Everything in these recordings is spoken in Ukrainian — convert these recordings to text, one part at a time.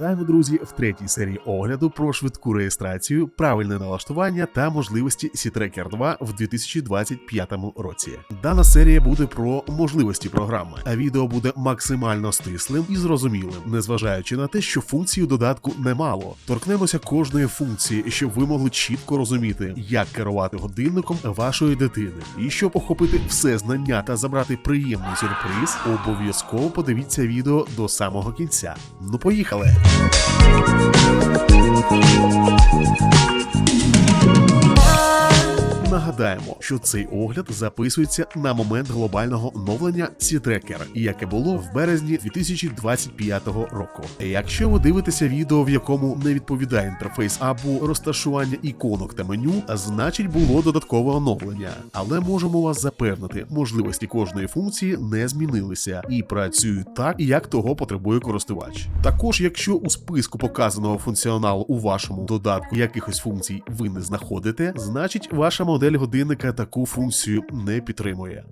Вітаємо, друзі, в третій серії огляду про швидку реєстрацію, правильне налаштування та можливості C-Tracker 2 в 2025 році. Дана серія буде про можливості програми, а відео буде максимально стислим і зрозумілим, незважаючи на те, що функцій у додатку немало. Торкнемося кожної функції, щоб ви могли чітко розуміти, як керувати годинником вашої дитини. І щоб охопити все знання та забрати приємний сюрприз, обов'язково подивіться відео до самого кінця. Ну, поїхали! Ah. Нагадаємо, що цей огляд записується на момент глобального оновлення C-Tracker, яке було в березні 2025 року. Якщо ви дивитеся відео, в якому не відповідає інтерфейс або розташування іконок та меню, значить було додаткове оновлення. Але можемо вас запевнити, можливості кожної функції не змінилися і працюють так, як того потребує користувач. Також, якщо у списку показаного функціоналу у вашому додатку якихось функцій ви не знаходите, значить ваша модель годинника таку функцію не підтримує.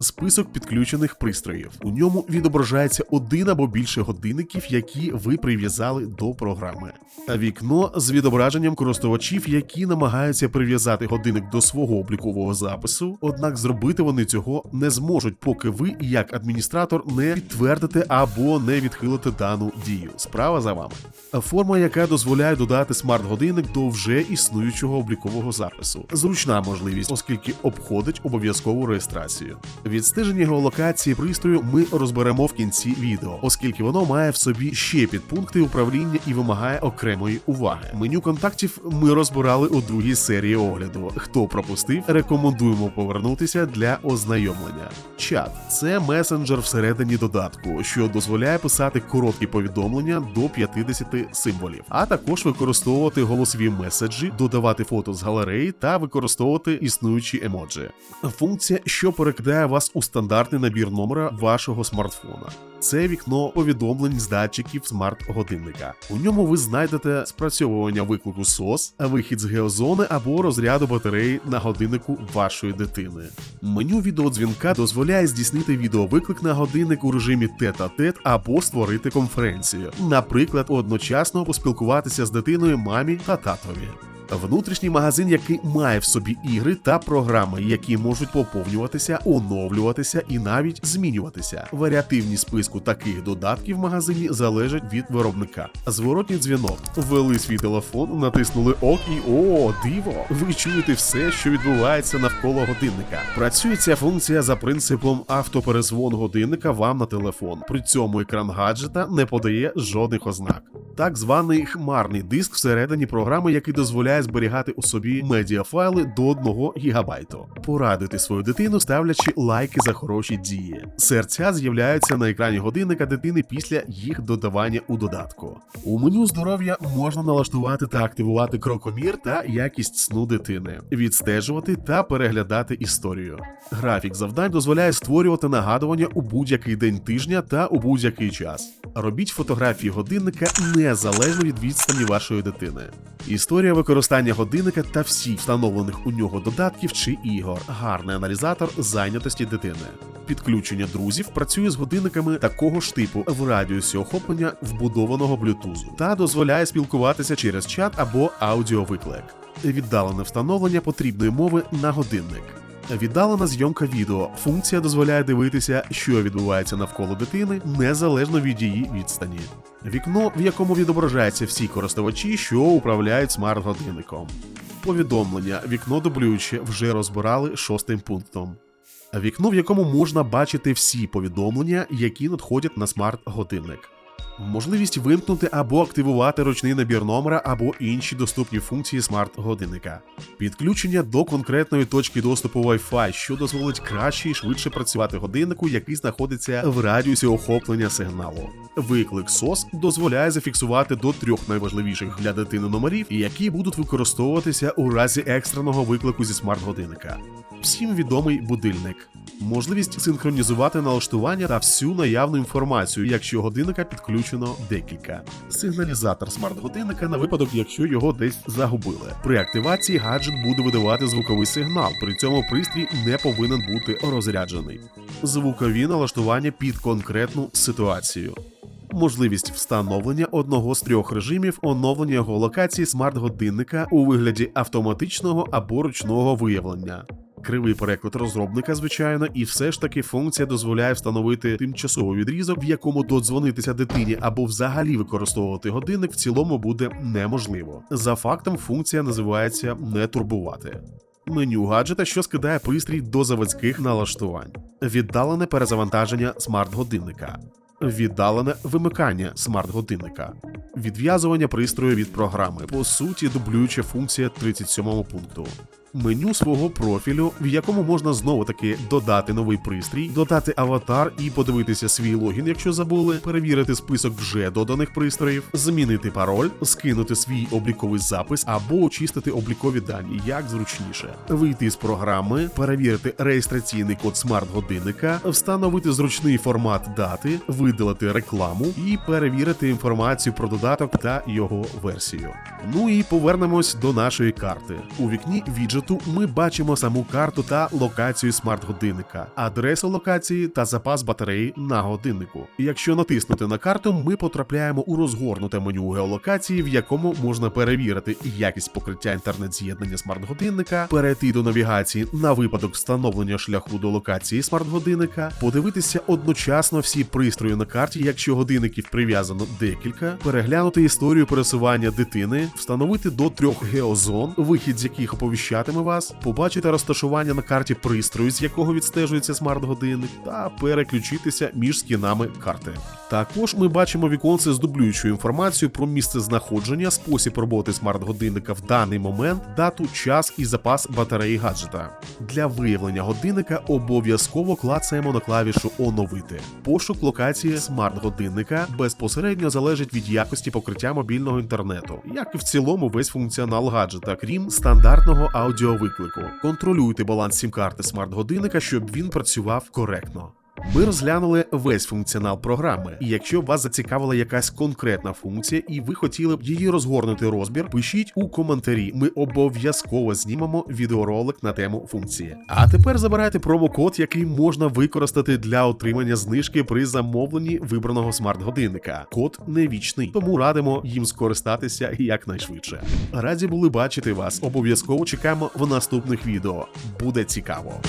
Список підключених пристроїв. У ньому відображається один або більше годинників, які ви прив'язали до програми. Вікно з відображенням користувачів, які намагаються прив'язати годинник до свого облікового запису, однак зробити вони цього не зможуть, поки ви, як адміністратор, не підтвердите або не відхилите дану дію. Справа за вами. Форма, яка дозволяє додати смарт-годинник до вже існуючого облікового запису. Зручна можливість, оскільки обходить обов'язкову реєстрацію. Відстеження геолокації пристрою ми розберемо в кінці відео, оскільки воно має в собі ще підпункти управління і вимагає окремої уваги. Меню контактів ми розбирали у другій серії огляду. Хто пропустив, рекомендуємо повернутися для ознайомлення. Чат це месенджер всередині додатку, що дозволяє писати короткі повідомлення до 50 символів, а також використовувати голосові меседжі, додавати фото з галереї та використовувати існуючі емоджі. Функція, що перекидає вас у стандартний набір номера вашого смартфона. Це вікно повідомлень з датчиків смарт-годинника. У ньому ви знайдете спрацьовування виклику SOS, вихід з геозони або розряду батареї на годиннику вашої дитини. Меню відеодзвінка дозволяє здійснити відеовиклик на годинник у режимі тет-а-тет або створити конференцію, наприклад, одночасно поспілкуватися з дитиною мамі та татові. Внутрішній магазин, який має в собі ігри та програми, які можуть поповнюватися, оновлюватися і навіть змінюватися. Варіативність списку таких додатків в магазині залежить від виробника. Зворотній дзвінок. Ввели свій телефон, натиснули ок і о, диво! Ви чуєте все, що відбувається навколо годинника. Працює ця функція за принципом автоперезвон годинника вам на телефон. При цьому екран гаджета не подає жодних ознак. Так званий хмарний диск всередині програми, який дозволяє зберігати у собі медіафайли до 1 гігабайту. Порадуйте свою дитину, ставлячи лайки за хороші дії. Серця з'являються на екрані годинника дитини після їх додавання у додатку. У меню здоров'я можна налаштувати та активувати крокомір та якість сну дитини, відстежувати та переглядати історію. Графік завдань дозволяє створювати нагадування у будь-який день тижня та у будь-який час. Робіть фотографії годинника незалежно від відстані вашої дитини. Історія використання годинника та всі встановлених у нього додатків чи ігор. Гарний аналізатор зайнятості дитини. Підключення друзів працює з годинниками такого ж типу в радіусі охоплення вбудованого блютузу та дозволяє спілкуватися через чат або аудіовиклик. Віддалене встановлення потрібної мови на годинник. Віддалена зйомка відео. Функція дозволяє дивитися, що відбувається навколо дитини, незалежно від її відстані. Вікно, в якому відображаються всі користувачі, що управляють смарт-годинником. Повідомлення, вікно дублююче вже розбирали шостим пунктом. Вікно, в якому можна бачити всі повідомлення, які надходять на смарт-годинник. Можливість вимкнути або активувати ручний набір номера або інші доступні функції смарт-годинника. Підключення до конкретної точки доступу Wi-Fi, що дозволить краще і швидше працювати годиннику, який знаходиться в радіусі охоплення сигналу. Виклик SOS дозволяє зафіксувати до трьох найважливіших для дитини номерів, які будуть використовуватися у разі екстреного виклику зі смарт-годинника. Всім відомий будильник. Можливість синхронізувати налаштування та всю наявну інформацію, якщо годинника підключено декілька. Сигналізатор смарт-годинника на випадок, якщо його десь загубили. При активації гаджет буде видавати звуковий сигнал, при цьому пристрій не повинен бути розряджений. Звукові налаштування під конкретну ситуацію. можливість встановлення одного з трьох режимів оновлення геолокації смарт-годинника у вигляді автоматичного або ручного виявлення. Кривий переклад розробника, звичайно, і все ж таки функція дозволяє встановити тимчасовий відрізок, в якому додзвонитися дитині або взагалі використовувати годинник в цілому буде неможливо. За фактом, функція називається не турбувати. Меню гаджета, що скидає пристрій до заводських налаштувань, віддалене перезавантаження смарт-годинника, віддалене вимикання смарт-годинника, відв'язування пристрою від програми, по суті, дублююча функція 37 пункту. Меню свого профілю, в якому можна знову таки додати новий пристрій, додати аватар і подивитися свій логін, якщо забули, перевірити список вже доданих пристроїв, змінити пароль, скинути свій обліковий запис або очистити облікові дані, як зручніше, вийти з програми, перевірити реєстраційний код смарт-годинника, встановити зручний формат дати, видалити рекламу і перевірити інформацію про додаток та його версію. Ну і повернемось до нашої карти. У вікні віджиту ми бачимо саму карту та локацію смарт-годинника, адресу локації та запас батареї на годиннику. Якщо натиснути на карту, ми потрапляємо у розгорнуте меню геолокації, в якому можна перевірити якість покриття інтернет-з'єднання смарт-годинника, перейти до навігації на випадок встановлення шляху до локації смарт-годинника, подивитися одночасно всі пристрої на карті, якщо годинників прив'язано декілька, переглянути історію пересування дитини, встановити до трьох геозон, вихід з яких оповіщатиме вас, побачити розташування на карті пристрою, з якого відстежується смарт-годинник, та переключитися між скінами карти. Також ми бачимо віконце з дублюючою інформацією про місце знаходження, спосіб роботи смарт-годинника в даний момент, дату, час і запас батареї гаджета. Для виявлення годинника обов'язково клацаємо на клавішу Оновити. Пошук локації смарт-годинника безпосередньо залежить від якості покриття мобільного інтернету, як і в цілому весь функціонал гаджета, крім стандартного аудіовиклику. Контролюйте баланс сім-карти смарт-годинника, щоб він працював коректно. Ми розглянули весь функціонал програми, і якщо вас зацікавила якась конкретна функція, і ви хотіли б її розгорнути розбір, пишіть у коментарі. Ми обов'язково знімемо відеоролик на тему функції. А тепер забирайте промокод, який можна використати для отримання знижки при замовленні вибраного смарт-годинника. Код не вічний, тому радимо їм скористатися якнайшвидше. Раді були бачити вас. Обов'язково чекаємо в наступних відео. Буде цікаво.